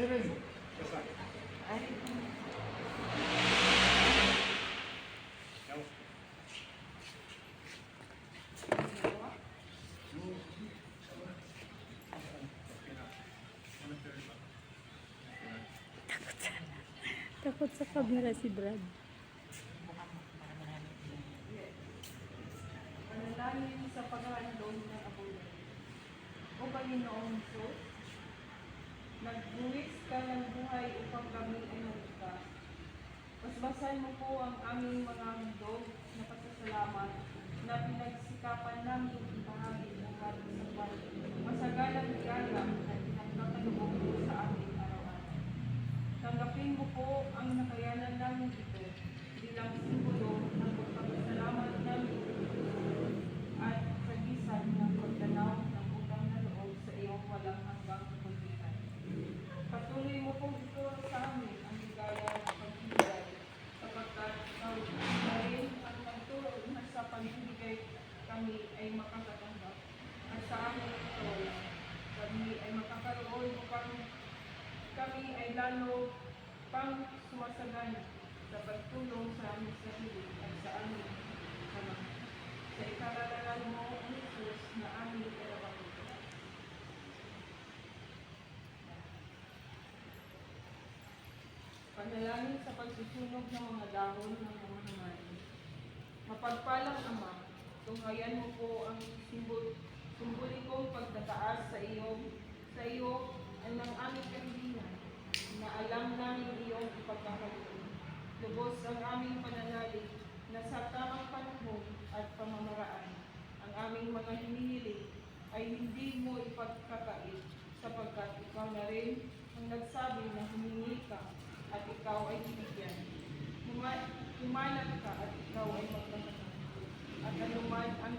Takot sa camera si Brad. Panalangin sa paghahandog ng abulan. O Panginoong Diyos, nagbuwis ka ng buhay upang kami ay maligtas. Basbasan mo po ang aming mga handog na pasasalamat na pinagsikapan namin ibahagi ng ating sabay. Masagalang ligaya na pinagkakaloob mo sa amin araw-araw. Tanggapin mo po ang nakayanan namin ito bilang simbolo ng pagpapasalamat namin at sagisan ng pagtanaw ng utang na loob sa iyong walang hanggang kapagitan. Patuloy mo po sa amin ang ligaya ng pagbibigay sapagkat rin ang nagturo na sa pagbibigay kami ay makakatanggap at sa aming ito kami ay makakaroon upang kami ay lalo pang sumasagana sa pagtulong sa aming sarili at sa aming. Sa ikararalan mo, Jesus, na aming kinapakita. Panalangin sa pagsusunog ng mga dahon ng mga hangin. Mapagpalang Ama, tunghayan mo po ang simbol, simbolikong pagtataas sa iyo, sa iyo ay ng aming kahilingan na alam namin iyong ipagkakaroon. Lubos ang aming pananalig na sa tamang panahon at pamamaraan, ang aming mga hinihiling ay hindi mo ipagkakait sapagkat ikaw na rin ang nagsabi na humingi ka at ikaw ay bibigyan. Huma- Humanap ka at ikaw ay magkakaroon. At anuman ang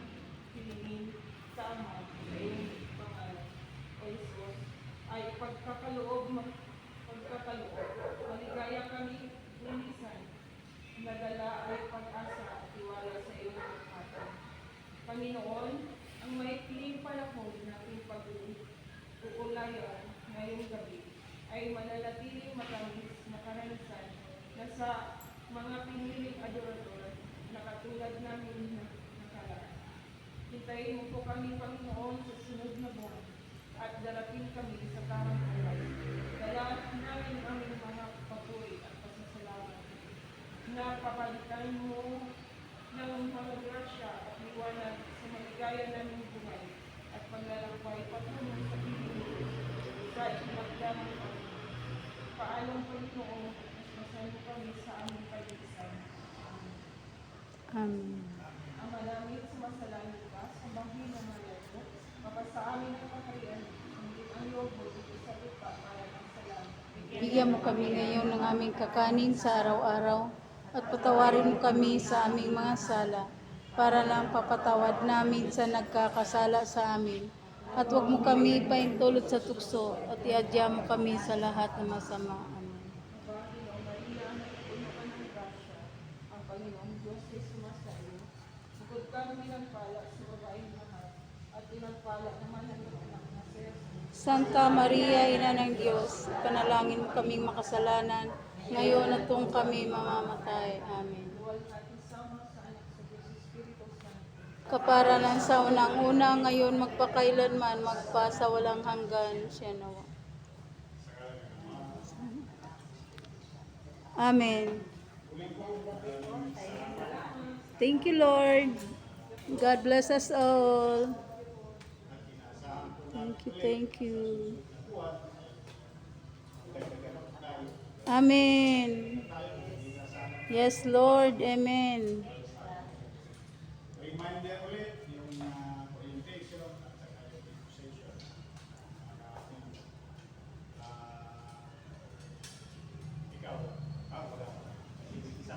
hilingin sa Ama sa iyong pangalan, O Jesus, ay pagkakaloob pagkakaloob. Maligaya kami linisan. Nadala ay pag-asa at tiwala sa iyong pagkakataon. Panginoon, ang maikling panahon nating pag-uulayan ngayong gabi ay mananatiling na na sa mga piniling adorador na katulad namin na nakaraan. Hintayin mo po kami, Panginoon, sa sunod na buwan at darating kami sa tarang buhay. Dala namin ang mga papuri at pasasalamat na mo ng mga grasya at liwanag sa maligaya naming buhay at paglalakbay patungo sa piling sa itinagdamang kami. Paalam masan mo kami sa aming pag-iisan. Amen. Amen. Ang malamig sumasalangit ka sa bahin ng mga mo, kapag sa amin ang kaharian, hindi ang lobo dito sa lupa. Bigyan mo kami ngayon ng aming kakanin sa araw-araw at patawarin mo kami sa aming mga sala para lang papatawad namin sa nagkakasala sa amin. At huwag mo kami paintulot sa tukso at iadya mo kami sa lahat ng masama. Amen. Mabahin o Maria, na puno ka ng grasya, ang Panginoong Diyos ay sumasayo. Bukod kang pinagpala sa babaeng lahat, at pinagpala naman ang iyong anak na Jesus. Santa Maria, Ina ng Diyos, panalangin mo kaming makasalanan, ngayon at kung kami mamamatay. Amen. Sama sa sa sa unang-una, ngayon magpakailanman, magpa sa walang hanggan. Siya nawa. Amen. Thank you, Lord. God bless us all. Thank you, thank you. Amen. Yes, Lord. Amen.